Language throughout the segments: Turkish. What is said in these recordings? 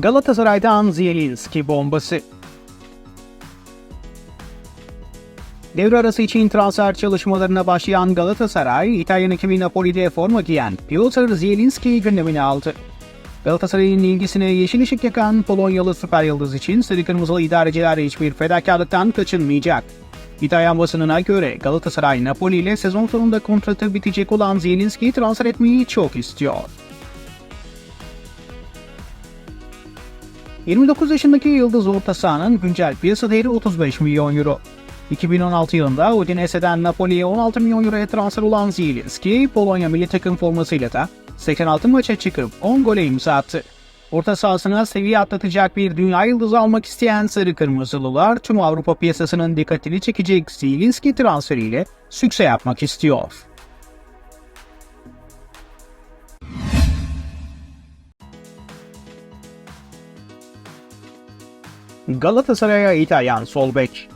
Galatasaray'dan Zielinski bombası. Devre arası için transfer çalışmalarına başlayan Galatasaray, İtalyan ekibi Napoli'de forma giyen Piotr Zielinski'yi gündemine aldı. Galatasaray'ın ilgisine yeşil ışık yakan Polonyalı süper yıldız için sarı kırmızılı idareciler hiçbir fedakarlıktan kaçınmayacak. İtalyan basınına göre Galatasaray Napoli ile sezon sonunda kontratı bitecek olan Zielinski'yi transfer etmeyi çok istiyor. 29 yaşındaki Yıldız orta sahanın güncel piyasa değeri 35 milyon euro. 2016 yılında Udinese'den Napoli'ye 16 milyon euroya transfer olan Zielinski, Polonya milli takım formasıyla da 86 maça çıkıp 10 gole imza attı. Orta sahasına seviye atlatacak bir dünya yıldızı almak isteyen Sarı Kırmızılılar tüm Avrupa piyasasının dikkatini çekecek Zielinski transferiyle sükse yapmak istiyor. Galatasaray'a İtalyan sol bek.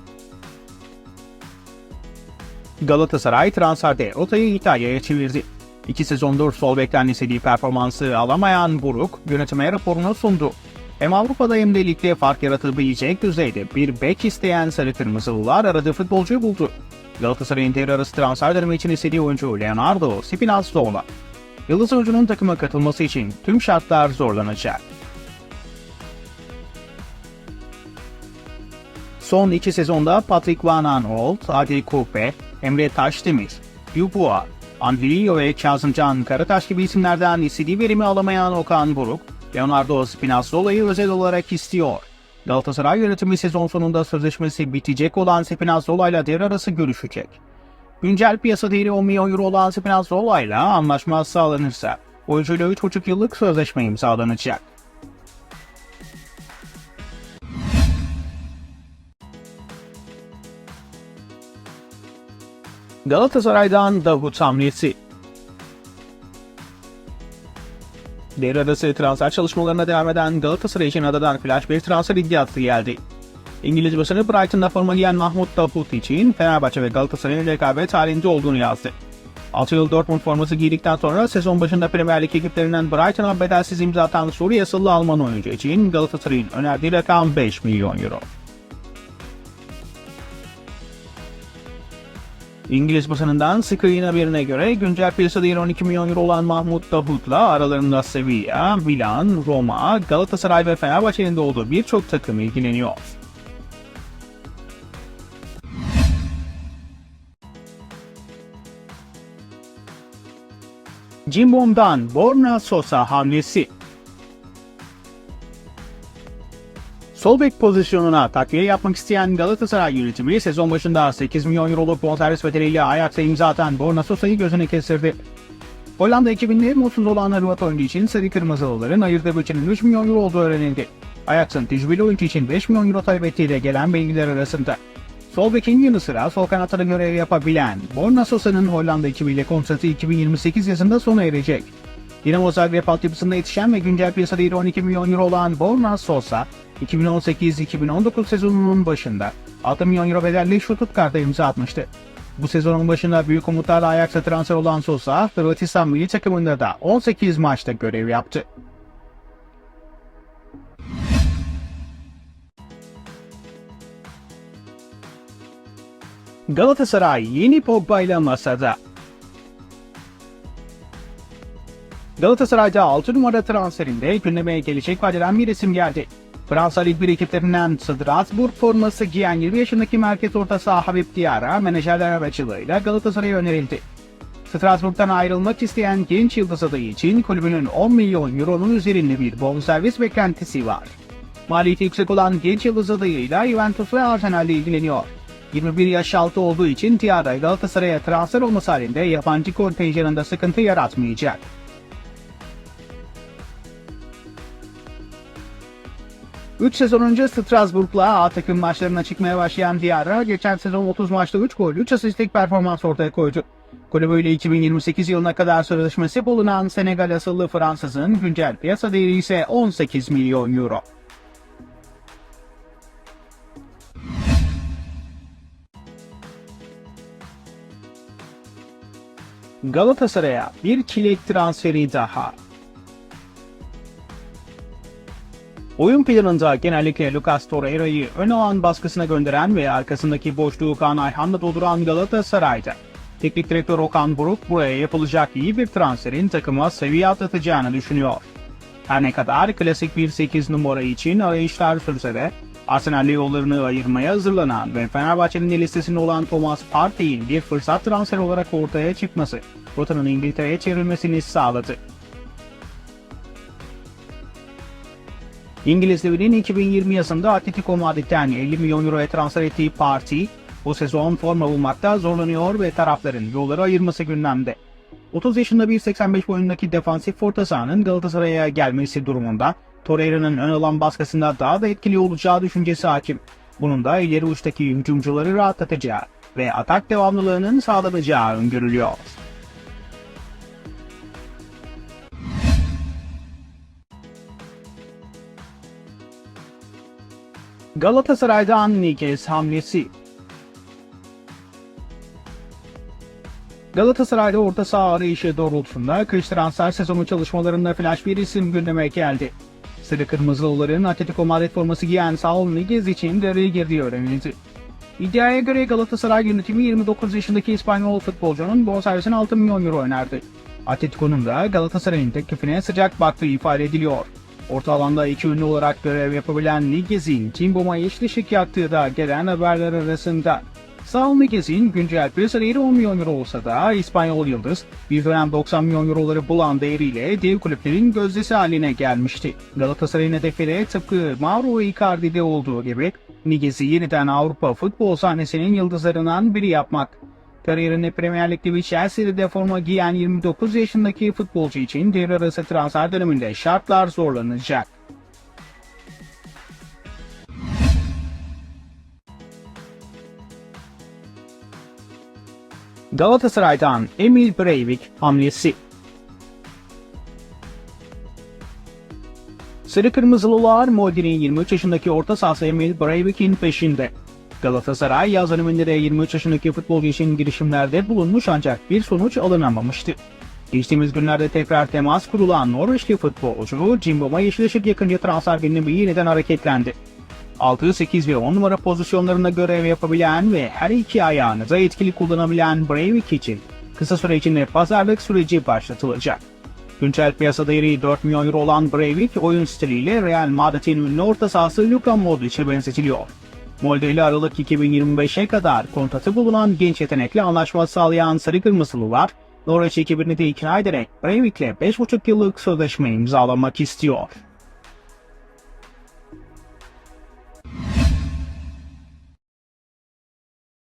Galatasaray transferde rotayı İtalya'ya çevirdi. İki sezondur sol bekten istediği performansı alamayan Buruk yönetime raporunu sundu. Hem Avrupa'da hem de ligde fark yaratabilecek düzeyde bir bek isteyen Sarı Kırmızılılar aradığı futbolcuyu buldu. Galatasaray'ın devre arası transfer dönemi için istediği oyuncu Leonardo Spinazzola. Yıldız oyuncunun takıma katılması için tüm şartlar zorlanacak. Son iki sezonda Patrick Van Aanholt, Adil Kupe, Emre Taşdemir, Dubois, Andrillo ve Kazımcan Karataş gibi isimlerden istediği verimi alamayan Okan Buruk, Leonardo Spinazzola'yı özel olarak istiyor. Galatasaray yönetimi sezon sonunda sözleşmesi bitecek olan Spinazzola ile devre arası görüşecek. Güncel piyasa değeri 10 milyon euro olan Spinazzola ile anlaşma sağlanırsa oyuncuyla 3,5 yıllık sözleşme imzalanacak. Galatasaray'dan Davut hamlesi. Devre transfer çalışmalarına devam eden Galatasaray için adadan flash bir transfer iddiası geldi. İngiliz basını Brighton'da forma giyen Mahmut Davut için Fenerbahçe ve Galatasaray'ın rekabet halinde olduğunu yazdı. 6 yıl Dortmund forması giydikten sonra sezon başında Premier Lig ekiplerinden Brighton'a bedelsiz imza atan Suriye asıllı Alman oyuncu için Galatasaray'ın önerdiği rakam 5 milyon euro. İngiliz basınından Sky'ın haberine göre güncel piyasa değeri 12 milyon euro olan Mahmut Davut'la aralarında Sevilla, Milan, Roma, Galatasaray ve Fenerbahçe'nin de olduğu birçok takım ilgileniyor. Cimbom'dan Borna Sosa hamlesi Sol bek pozisyonuna takviye yapmak isteyen Galatasaray yönetimi sezon başında 8 milyon euroluk bonservis bedeliyle Ajax'a imza atan Borna Sosa'yı gözüne kestirdi. Hollanda ekibinde mutsuz olan Hırvat oyuncu için Sarı Kırmızılıların ayırdığı bütçenin 3 milyon euro olduğu öğrenildi. Ajax'ın tecrübeli oyuncu için 5 milyon euro talep ettiği de gelen bilgiler arasında. Sol bekin yanı sıra sol kanatta da görev yapabilen Borna Sosa'nın Hollanda ekibiyle kontratı 2028 yazında sona erecek. Dinamo Zagreb altyapısında yetişen ve güncel piyasa değeri 12 milyon euro olan Borna Sosa, 2018-2019 sezonunun başında 6 milyon euro bedelli Stuttgart'a imza atmıştı. Bu sezonun başında büyük umutlarla Ajax'a transfer olan Sosa, Hırvatistan milli takımında da 18 maçta görev yaptı. Galatasaray yeni Pogba ile masada. Galatasaray'da 6 numara transferinde gündeme gelecek vadeden bir isim geldi. Fransa Lig 1 ekiplerinden Strasbourg forması giyen 20 yaşındaki merkez orta saha Habib Diarra menajerler aracılığıyla Galatasaray'a önerildi. Strasbourg'dan ayrılmak isteyen genç yıldız adayı için kulübünün 10 milyon euronun üzerinde bir bonservis beklentisi var. Maliyeti yüksek olan genç yıldız adayıyla Juventus ve Arsenal ilgileniyor. 21 yaş altı olduğu için Diarra Galatasaray'a transfer olması halinde yabancı kontenjanında sıkıntı yaratmayacak. Üç sezon önce Strasbourg'la A takım maçlarına çıkmaya başlayan Diarra geçen sezon 30 maçta 3 gol 3 asistlik performans ortaya koydu. Kulübüyle 2028 yılına kadar sözleşmesi bulunan Senegal asıllı Fransızın güncel piyasa değeri ise 18 milyon euro. Galatasaray'a bir kilit transferi daha. Oyun planında genellikle Lucas Torreira'yı ön alan baskısına gönderen ve arkasındaki boşluğu Kaan Ayhan'la dolduran Galatasaray'da. Teknik direktör Okan Buruk buraya yapılacak iyi bir transferin takıma seviye atlatacağını düşünüyor. Her ne kadar klasik bir 8 numara için arayışlar sürse de Arsenal'le yollarını ayırmaya hazırlanan ve Fenerbahçe'nin de listesinde olan Thomas Partey'in bir fırsat transfer olarak ortaya çıkması rotanın İngiltere'ye çevrilmesini sağladı. İngiliz devinin 2020 yazında Atletico Madrid'den 50 milyon euroya transfer ettiği Partey, bu sezon forma bulmakta zorlanıyor ve tarafların yolları ayırması gündemde. 30 yaşında 1.85 boyundaki defansif orta sahanın Galatasaray'a gelmesi durumunda Torreira'nın ön alan baskısında daha da etkili olacağı düşüncesi hakim. Bunun da ileri uçtaki hücumcuları rahatlatacağı ve atak devamlılığının sağlanacağı öngörülüyor. Galatasaray'dan Niguez hamlesi Galatasaray'da orta saha arayışı doğrultusunda kış transfer sezonu çalışmalarında flash bir isim gündeme geldi. Sarı Kırmızılıların Atletico Madrid forması giyen Saul Niguez için devreye girdiği öğrenildi. İddiaya göre Galatasaray yönetimi 29 yaşındaki İspanyol futbolcunun bonservisine 6 milyon euro önerdi. Atletico'nun da Galatasaray'ın teklifine sıcak baktığı ifade ediliyor. Orta alanda iki ünlü olarak görev yapabilen Niguez'in Cimbom'a yeşil ışık yaktığı da gelen haberler arasında. Saul Niguez'in güncel piyasa değeri 10 milyon euro olsa da İspanyol Yıldız bir dönem 90 milyon euroları bulan değeriyle dev kulüplerin gözdesi haline gelmişti. Galatasaray'ın hedefleri tıpkı Mauro Icardi'de olduğu gibi Niguez'i yeniden Avrupa futbol sahnesinin yıldızlarından biri yapmak. Kariyerinde Premier Lig'de bir Chelsea'de forma giyen 29 yaşındaki futbolcu için devre arası transfer döneminde şartlar zorlanacak. Galatasaray'dan Emil Breivik hamlesi. Sarı Kırmızılılar Molde'nin 23 yaşındaki orta sahası Emil Breivik'in peşinde. Galatasaray yaz döneminde 23 yaşındaki futbolcu için girişimlerde bulunmuş ancak bir sonuç alınamamıştı. Geçtiğimiz günlerde tekrar temas kurulan Norveçli futbolcu Cimbom'a yeşil ışık yakınca transfer gündemi yeniden hareketlendi. 6, 8 ve 10 numara pozisyonlarında görev yapabilen ve her iki ayağını da etkili kullanabilen Breivik için kısa süre içinde pazarlık süreci başlatılacak. Güncel piyasa değeri 4 milyon euro olan Breivik oyun stiliyle Real Madrid'in ünlü orta sahası Luka Modric'e benzetiliyor. Molde ile Aralık 2025'e kadar kontratı bulunan genç yetenekli anlaşma sağlayan Sarı Kırmızılılar, Norveç ekibini de ikna ederek Breivik'le 5,5 yıllık sözleşme imzalamak istiyor.